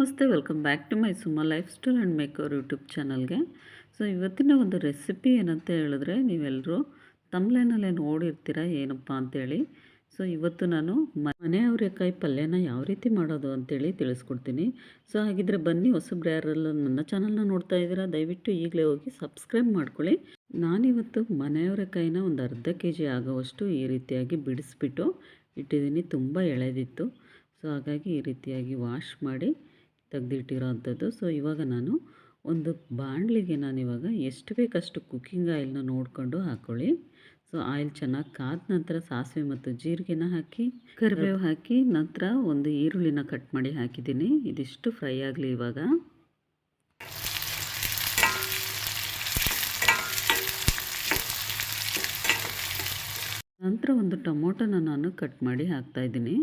ನಮಸ್ತೆ welcome back to my ಸುಮ್ಮ lifestyle and maker YouTube ಚಾನಲ್ಗೆ ಸೊ ಇವತ್ತಿನ ಒಂದು ರೆಸಿಪಿ ಏನಂತ ಹೇಳಿದ್ರೆ ನೀವೆಲ್ಲರೂ ತಮ್ಲೇನಲ್ಲೇ ನೋಡಿರ್ತೀರ ಏನಪ್ಪ ಅಂತೇಳಿ. ಸೊ ಇವತ್ತು ನಾನು ಮನೆ ಅವರೆಕಾಯಿ ಪಲ್ಯನ ಯಾವ ರೀತಿ ಮಾಡೋದು ಅಂತೇಳಿ ತಿಳಿಸ್ಕೊಡ್ತೀನಿ. ಸೊ ಹಾಗಿದ್ರೆ ಬನ್ನಿ ಹೊಸಬ್ರು ನನ್ನ ಚಾನಲ್ನ ನೋಡ್ತಾ ಇದ್ದೀರಾ, ದಯವಿಟ್ಟು ಈಗಲೇ ಹೋಗಿ ಸಬ್ಸ್ಕ್ರೈಬ್ ಮಾಡ್ಕೊಳ್ಳಿ. ನಾನಿವತ್ತು ಮನೆಯವರೆಕಾಯಿನ ಒಂದು ಅರ್ಧ ಕೆ ಜಿ ಆಗೋವಷ್ಟು ಈ ರೀತಿಯಾಗಿ ಬಿಡಿಸ್ಬಿಟ್ಟು ಇಟ್ಟಿದ್ದೀನಿ, ತುಂಬ ಎಳೆದಿತ್ತು. ಸೊ ಹಾಗಾಗಿ ಈ ರೀತಿಯಾಗಿ ವಾಶ್ ಮಾಡಿ ತೆಗೆದಿಟ್ಟಿರೋ ಅಂಥದ್ದು ಸೊ ಇವಾಗ ನಾನು ಒಂದು ಬಾಣಲಿಗೆ ನಾನಿವಾಗ ಎಷ್ಟು ಬೇಕಷ್ಟು ಕುಕ್ಕಿಂಗ್ ಆಯಿಲ್ನ ನೋಡಿಕೊಂಡು ಹಾಕ್ಕೊಳ್ಳಿ ಸೊ ಆಯಿಲ್ ಚೆನ್ನಾಗಿ ಕಾದ ನಂತರ ಸಾಸಿವೆ ಮತ್ತು ಜೀರಿಗೆನ ಹಾಕಿ ಕರಿಬೇವು ಹಾಕಿ ನಂತರ ಒಂದು ಈರುಳ್ಳಿನ ಕಟ್ ಮಾಡಿ ಹಾಕಿದ್ದೀನಿ. ಇದಿಷ್ಟು ಫ್ರೈ ಆಗಲಿ ಇವಾಗ. ನಂತರ ಒಂದು ಟೊಮೊಟೊನ ನಾನು ಕಟ್ ಮಾಡಿ ಹಾಕ್ತಾಯಿದ್ದೀನಿ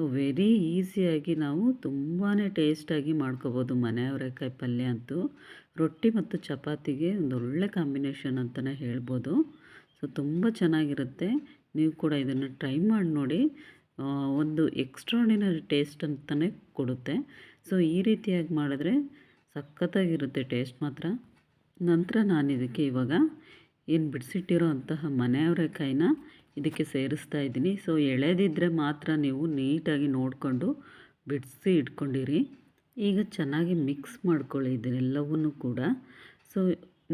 ಸೊ ವೆರಿ ಈಸಿಯಾಗಿ ನಾವು ತುಂಬಾ ಟೇಸ್ಟಾಗಿ ಮಾಡ್ಕೋಬೋದು ಮನೆ ಅವರೆಕಾಯಿ ಪಲ್ಯ ಅಂತೂ. ರೊಟ್ಟಿ ಮತ್ತು ಚಪಾತಿಗೆ ಒಂದು ಒಳ್ಳೆ ಕಾಂಬಿನೇಷನ್ ಅಂತಲೇ ಹೇಳ್ಬೋದು. ಸೊ ತುಂಬ ಚೆನ್ನಾಗಿರುತ್ತೆ. ನೀವು ಕೂಡ ಇದನ್ನು ಟ್ರೈ ಮಾಡಿ ನೋಡಿ. ಒಂದು ಎಕ್ಸ್ಟ್ರಾಡಿನರಿ ಟೇಸ್ಟ್ ಅಂತಲೇ ಕೊಡುತ್ತೆ. ಸೊ ಈ ರೀತಿಯಾಗಿ ಮಾಡಿದ್ರೆ ಸಖತ್ತಾಗಿರುತ್ತೆ ಟೇಸ್ಟ್ ಮಾತ್ರ. ನಂತರ ನಾನು ಇದಕ್ಕೆ ಇವಾಗ ಏನು ಬಿಡಿಸಿಟ್ಟಿರೋ ಅಂತಹ ಮನೆಯವರೆಕಾಯಿನ ಇದಕ್ಕೆ ಸೇರಿಸ್ತಾ ಇದ್ದೀನಿ. ಸೊ ಎಳೆದಿದ್ದರೆ ಮಾತ್ರ ನೀವು ನೀಟಾಗಿ ನೋಡಿಕೊಂಡು ಬಿಡಿಸಿ ಇಟ್ಕೊಂಡಿರಿ. ಈಗ ಚೆನ್ನಾಗಿ ಮಿಕ್ಸ್ ಮಾಡ್ಕೊಳ್ಳಿ ಇದನ್ನೆಲ್ಲವನ್ನೂ ಕೂಡ. ಸೊ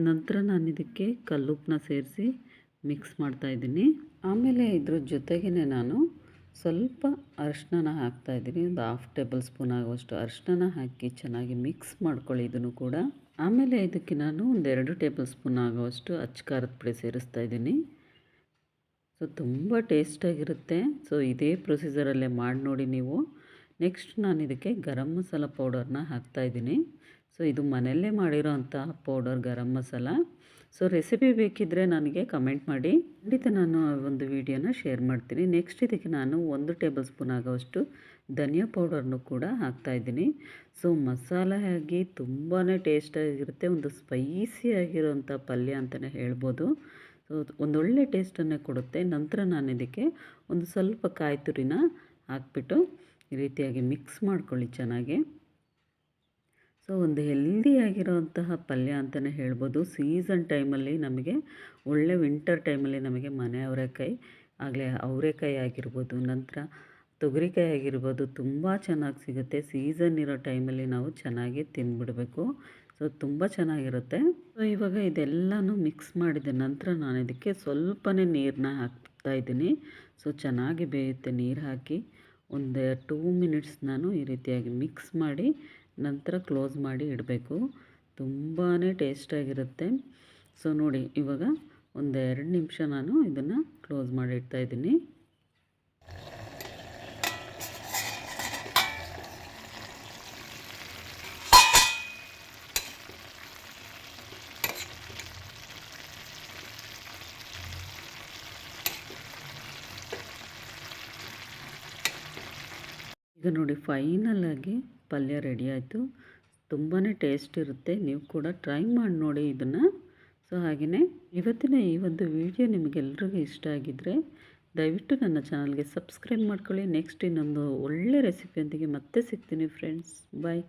ನಂತರ ನಾನು ಇದಕ್ಕೆ ಕಲ್ಲುಪ್ಪನ್ನ ಸೇರಿಸಿ ಮಿಕ್ಸ್ ಮಾಡ್ತಾಯಿದ್ದೀನಿ ಆಮೇಲೆ ಇದ್ರ ಜೊತೆಗೇ ನಾನು ಸ್ವಲ್ಪ ಅರಿಶಿನ ಹಾಕ್ತಾಯಿದ್ದೀನಿ ಒಂದು ಹಾಫ್ ಟೇಬಲ್ ಸ್ಪೂನ್ ಆಗುವಷ್ಟು ಅರಿಶಿನ ಹಾಕಿ ಚೆನ್ನಾಗಿ ಮಿಕ್ಸ್ ಮಾಡ್ಕೊಳ್ಳಿ ಇದನ್ನು ಕೂಡ. ಆಮೇಲೆ ಇದಕ್ಕೆ ನಾನು ಒಂದೆರಡು ಟೇಬಲ್ ಸ್ಪೂನ್ ಆಗುವಷ್ಟು ಅಚ್ಚ ಖಾರದ ಪುಡಿ ಸೇರಿಸ್ತಾ ಇದ್ದೀನಿ. ಸೊ ತುಂಬ ಟೇಸ್ಟಾಗಿರುತ್ತೆ ಸೊ ಇದೇ ಪ್ರೊಸೀಜರಲ್ಲೇ ಮಾಡಿ ನೋಡಿ ನೀವು. ನೆಕ್ಸ್ಟ್ ನಾನು ಇದಕ್ಕೆ ಗರಂ ಮಸಾಲ ಪೌಡರ್ನ ಹಾಕ್ತಾಯಿದ್ದೀನಿ ಸೊ ಇದು ಮನೆಯಲ್ಲೇ ಮಾಡಿರೋ ಅಂತಹ powder garam masala. So recipe ಬೇಕಿದ್ದರೆ ನನಗೆ ಕಮೆಂಟ್ ಮಾಡಿ. ಖಂಡಿತ ನಾನು ಒಂದು ವಿಡಿಯೋನ ಶೇರ್ ಮಾಡ್ತೀನಿ. ನೆಕ್ಸ್ಟ್ ಇದಕ್ಕೆ ನಾನು ಒಂದು ಟೇಬಲ್ ಸ್ಪೂನ್ ಆಗೋವಷ್ಟು ಧನಿಯಾ ಪೌಡರ್ನು ಕೂಡ ಹಾಕ್ತಾಯಿದ್ದೀನಿ ಸೊ ಮಸಾಲೆ ಆಗಿ ತುಂಬಾ ಟೇಸ್ಟಾಗಿರುತ್ತೆ ಒಂದು ಸ್ಪೈಸಿ ಆಗಿರೋಂಥ ಪಲ್ಯ ಅಂತಲೇ ಹೇಳ್ಬೋದು. ಸೊ ಒಂದೊಳ್ಳೆ ಟೇಸ್ಟನ್ನೇ ಕೊಡುತ್ತೆ. ನಂತರ ನಾನು ಇದಕ್ಕೆ ಒಂದು ಸ್ವಲ್ಪ ಕಾಯಿ ತುರಿನ ಹಾಕ್ಬಿಟ್ಟು ಈ ರೀತಿಯಾಗಿ ಮಿಕ್ಸ್ ಮಾಡ್ಕೊಳ್ಳಿ ಚೆನ್ನಾಗಿ. ಸೊ, ಒಂದು ಹೆಲ್ದಿಯಾಗಿರೋಂತಹ ಪಲ್ಯ ಅಂತಲೇ ಹೇಳ್ಬೋದು. ಸೀಸನ್ ಟೈಮಲ್ಲಿ ನಮಗೆ, ಒಳ್ಳೆ ವಿಂಟರ್ ಟೈಮಲ್ಲಿ ನಮಗೆ ಮನೆ ಅವರೆಕಾಯಿ, ಆಗಲೇ ಅವರೆಕಾಯಿ ಆಗಿರ್ಬೋದು, ನಂತರ ತೊಗರಿಕಾಯಿ ಆಗಿರ್ಬೋದು ತುಂಬ ಚೆನ್ನಾಗಿ ಸಿಗುತ್ತೆ. ಸೀಸನ್ ಇರೋ ಟೈಮಲ್ಲಿ ನಾವು ಚೆನ್ನಾಗಿ ತಿಂದ್ಬಿಡಬೇಕು ಸೊ, ತುಂಬ ಚೆನ್ನಾಗಿರುತ್ತೆ. ಸೊ, ಇವಾಗ ಇದೆಲ್ಲನೂ ಮಿಕ್ಸ್ ಮಾಡಿದ ನಂತರ ನಾನು ಇದಕ್ಕೆ ಸ್ವಲ್ಪನೇ ನೀರನ್ನ ಹಾಕ್ತಾ ಇದ್ದೀನಿ. ಸೊ, ಚೆನ್ನಾಗಿ ಬೇಯುತ್ತೆ ನೀರು ಹಾಕಿ. ಒಂದು ಟೂ ಮಿನಿಟ್ಸ್ ನಾನು ಈ ರೀತಿಯಾಗಿ ಮಿಕ್ಸ್ ಮಾಡಿ ನಂತರ ಕ್ಲೋಸ್ ಮಾಡಿ ಇಡಬೇಕು. ತುಂಬಾ ಟೇಸ್ಟಾಗಿರುತ್ತೆ. ಸೊ, ನೋಡಿ, ಇವಾಗ ಒಂದು ಎರಡು ನಿಮಿಷ ನಾನು ಇದನ್ನು ಕ್ಲೋಸ್ ಮಾಡಿ ಇಡ್ತಾಯಿದ್ದೀನಿ ಈಗ ನೋಡಿ ಫೈನಲಾಗಿ ಪಲ್ಯ ರೆಡಿ ಆಯಿತು. ತುಂಬಾ ಟೇಸ್ಟ್ ಇರುತ್ತೆ. ನೀವು ಕೂಡ ಟ್ರೈ ಮಾಡಿ ನೋಡಿ ಇದನ್ನು. ಸೊ ಹಾಗೆಯೇ ಇವತ್ತಿನ ಈ ಒಂದು ವಿಡಿಯೋ ನಿಮಗೆಲ್ರಿಗೂ ಇಷ್ಟ ಆಗಿದ್ದರೆ ದಯವಿಟ್ಟು ನನ್ನ ಚಾನಲ್ಗೆ ಸಬ್ಸ್ಕ್ರೈಬ್ ಮಾಡ್ಕೊಳ್ಳಿ. ನೆಕ್ಸ್ಟ್ ಇನ್ನೊಂದು ಒಳ್ಳೆ ರೆಸಿಪಿಯೊಂದಿಗೆ ಮತ್ತೆ ಸಿಗ್ತೀನಿ ಫ್ರೆಂಡ್ಸ್ ಬಾಯ್